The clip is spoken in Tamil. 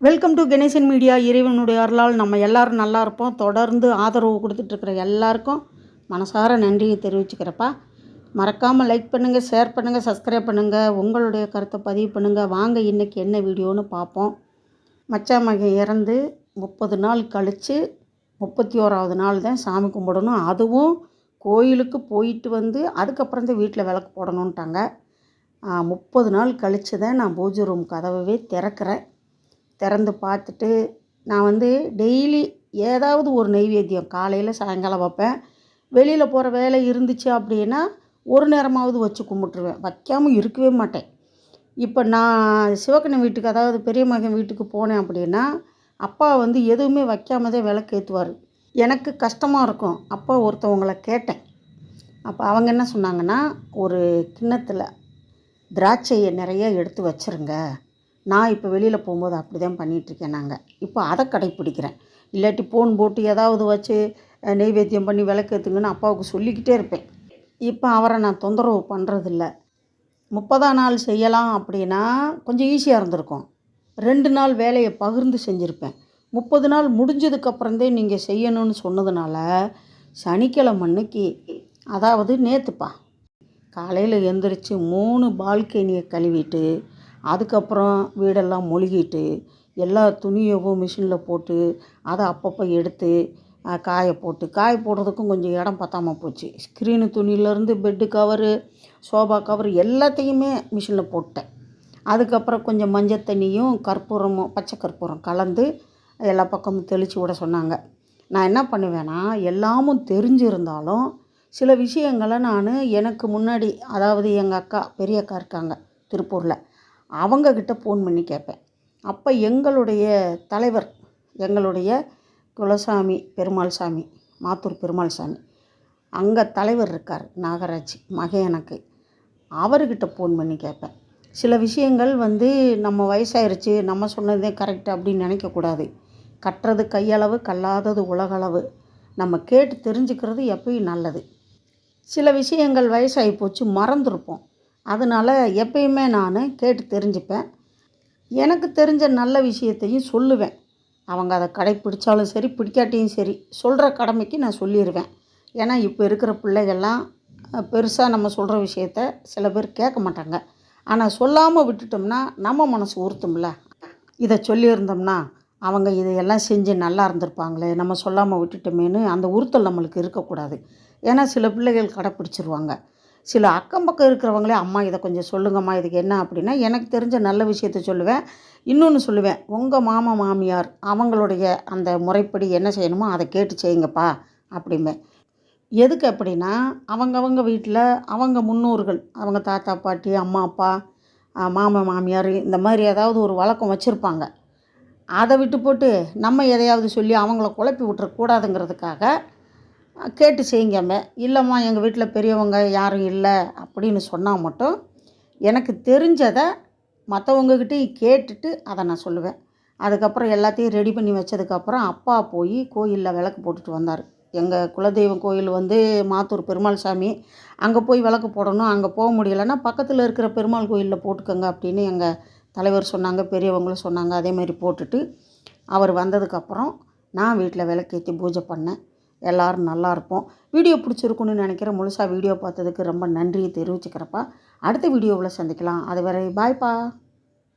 வெல்கம் டு கணேசன் மீடியா இறைவனுடைய அருளால் நம்ம எல்லோரும் நல்லா இருப்போம். தொடர்ந்து ஆதரவு கொடுத்துட்ருக்குற எல்லாருக்கும் மனசார நன்றியை தெரிவிச்சுக்கிறப்பா. மறக்காமல் லைக் பண்ணுங்கள் ஷேர் பண்ணுங்கள் சப்ஸ்கிரைப் பண்ணுங்கள் உங்களுடைய கருத்தை பதிவு பண்ணுங்கள் வாங்க இன்றைக்கி என்ன வீடியோன்னு பார்ப்போம். மச்சான் மகன் இறந்து முப்பது நாள் கழித்து முப்பத்தி ஓராவது நாள் தான் சாமி கும்பிடணும். அதுவும் கோயிலுக்கு போயிட்டு வந்து அதுக்கப்புறம் தான் வீட்டில் விளக்கு போடணுன்ட்டாங்க முப்பது நாள் கழித்து தான் நான் பூஜை ரூம் கதவவே திறக்கிறேன். திறந்து பார்த்துட்டு நான் வந்து டெய்லி ஏதாவது ஒரு நெய்வேத்தியம் காலையில் சாயங்காலம் வைப்பேன். வெளியில் போகிற வேலை இருந்துச்சு அப்படின்னா ஒரு நேரமாவது வச்சு கும்பிட்ருவேன் வைக்காமல் இருக்கவே மாட்டேன். இப்போ நான் சிவக்கண்ணன் வீட்டுக்கு அதாவது பெரிய மகன் வீட்டுக்கு போனேன் அப்படின்னா அப்பா வந்து எதுவுமே வைக்காம தான் விளக்கு ஏற்றுவார் எனக்கு கஷ்டமாக இருக்கும். அப்போ ஒருத்தவங்களை கேட்டேன். அப்போ அவங்க என்ன சொன்னாங்கன்னா ஒரு கிண்ணத்தில் திராட்சையை நிறைய எடுத்து வச்சுருங்க. நான் இப்போ வெளியில் போகும்போது அப்படி தான் பண்ணிகிட்ருக்கேன் நாங்கள் இப்போ அதை கடைப்பிடிக்கிறேன். இல்லாட்டி ஃபோன் போட்டு ஏதாவது வச்சு நெய்வேத்தியம் பண்ணி விளக்கேற்றுங்கன்னு அப்பாவுக்கு சொல்லிக்கிட்டே இருப்பேன். இப்போ அவரை நான் தொந்தரவு பண்ணுறதில்ல முப்பதாம் நாள் செய்யலாம் அப்படின்னா கொஞ்சம் ஈஸியாக இருந்திருக்கும். ரெண்டு நாள் வேலையை பகிர்ந்து செஞ்சுருப்பேன். முப்பது நாள் முடிஞ்சதுக்கப்புறந்தே நீங்கள் செய்யணும்னு சொன்னதுனால சனிக்கிழமை அன்னைக்கு அதாவது நேற்றுப்பா காலையில் எந்திரிச்சு மூணு பால்கனியை கழுவிட்டு அதுக்கப்புறம் வீடெல்லாம் மொழுகிட்டு எல்லா துணியவும் மிஷினில் போட்டு அதை அப்பப்போ எடுத்து காய போட்டு. காய போடுறதுக்கும் கொஞ்சம் இடம் பத்தாமல் போச்சு. ஸ்க்ரீனு துணியிலேருந்து பெட்டு கவரு சோபா கவர் எல்லாத்தையுமே மிஷினில் போட்டேன். அதுக்கப்புறம் கொஞ்சம் மஞ்சள் தண்ணியும் கற்பூரமும் பச்சை கற்பூரம் கலந்து எல்லா பக்கமும் தெளித்து விட சொன்னாங்க. நான் என்ன பண்ணுவேன்னா எல்லாமும் தெரிஞ்சிருந்தாலும் சில விஷயங்களை நான் எனக்கு முன்னாடி அதாவது எங்கள் அக்கா பெரிய அக்கா இருக்காங்க திருப்பூரில் அவங்கக்கிட்ட ஃபோன் பண்ணி கேட்பேன். அப்போ எங்களுடைய தலைவர் எங்களுடைய குலசாமி பெருமாள் சாமி மாத்தூர் பெருமாள் சாமி அங்கே தலைவர் இருக்கார் நாகராஜ் மகன் எனக்கு அவர்கிட்ட ஃபோன் பண்ணி கேட்பேன். சில விஷயங்கள் வந்து நம்ம வயசாயிருச்சு நம்ம சொன்னதே கரெக்ட் அப்படின்னு நினைக்கக்கூடாது. கட்டுறது கையளவு கல்லாதது உலகளவு. நம்ம கேட்டு தெரிஞ்சுக்கிறது எப்பயும் நல்லது. சில விஷயங்கள் வயசாகி போச்சு மறந்துருப்போம். அதனால் எப்பயுமே நான் கேட்டு தெரிஞ்சுப்பேன். எனக்கு தெரிஞ்ச நல்ல விஷயத்தையும் சொல்லுவேன். அவங்க அதை கடைப்பிடிச்சாலும் சரி பிடிக்காட்டியும் சரி சொல்கிற கடமைக்கு நான் சொல்லிடுவேன் ஏன்னா இப்போ இருக்கிற பிள்ளைகள்லாம் பெருசாக நம்ம சொல்கிற விஷயத்த சில பேர் கேட்க மாட்டாங்க. ஆனால் சொல்லாமல் விட்டுட்டோம்னா நம்ம மனசு உறுத்தும்ல. இதை சொல்லியிருந்தோம்னா அவங்க இதையெல்லாம் செஞ்சு நல்லா இருந்திருப்பாங்களே நம்ம சொல்லாமல் விட்டுட்டோமேன்னு அந்த உறுத்தல் நம்மளுக்கு இருக்கக்கூடாது. ஏன்னா சில பிள்ளைகள் கடைப்பிடிச்சிருவாங்க. சில அக்கம் பக்கம் இருக்கிறவங்களே அம்மா இதை கொஞ்சம் சொல்லுங்கம்மா இதுக்கு என்ன? அப்படின்னா எனக்கு தெரிஞ்ச நல்ல விஷயத்த சொல்லுவேன். இன்னொன்று சொல்லுவேன் உங்கள் மாமா மாமியார் அவங்களுடைய அந்த முறைப்படி என்ன செய்யணுமோ அதை கேட்டு செய்யுங்கப்பா. அப்படிம்பேன். எதுக்கு அப்படின்னா அவங்கவங்க வீட்டில் அவங்க முன்னோர்கள் அவங்க தாத்தா பாட்டி அம்மா அப்பா மாமா மாமியார் இந்த மாதிரி ஏதாவது ஒரு வழக்கம் வச்சுருப்பாங்க. அதை விட்டு போட்டு நம்ம எதையாவது சொல்லி அவங்கள குழப்பி விட்டுறக்கூடாதுங்கிறதுக்காக கேட்டு செய்யுங்கம்ப இல்லைம்மா எங்கள் வீட்டில் பெரியவங்க யாரும் இல்லை அப்படின்னு சொன்னால் மட்டும் எனக்கு தெரிஞ்சதை மற்றவங்கக்கிட்டையும் கேட்டுட்டு அதை நான் சொல்லுவேன். அதுக்கப்புறம் எல்லாத்தையும் ரெடி பண்ணி வச்சதுக்கப்புறம் அப்பா போய் கோயிலில் விளக்கு போட்டுட்டு வந்தார். எங்கள் குலதெய்வம் கோயில் வந்து மாத்தூர் பெருமாள் சாமி. அங்கே போய் விளக்கு போடணும். அங்கே போக முடியலைன்னா பக்கத்தில் இருக்கிற பெருமாள் கோயிலில் போட்டுக்கோங்க அப்படின்னு எங்கள் தலைவர் சொன்னாங்க பெரியவங்களும் சொன்னாங்க. அதே மாதிரி போட்டுட்டு அவர் வந்ததுக்கப்புறம் நான் வீட்டில் விளக்கேற்றி பூஜை பண்ணேன். எல்லோரும் நல்லா இருப்போம். வீடியோ பிடிச்சிருக்குன்னு நினைக்கிறேன். முழுசாக வீடியோ பார்த்ததுக்கு ரொம்ப நன்றியை தெரிவிச்சுக்கிறப்பா. அடுத்த வீடியோவில் சந்திக்கலாம். அது வரை பாய்ப்பா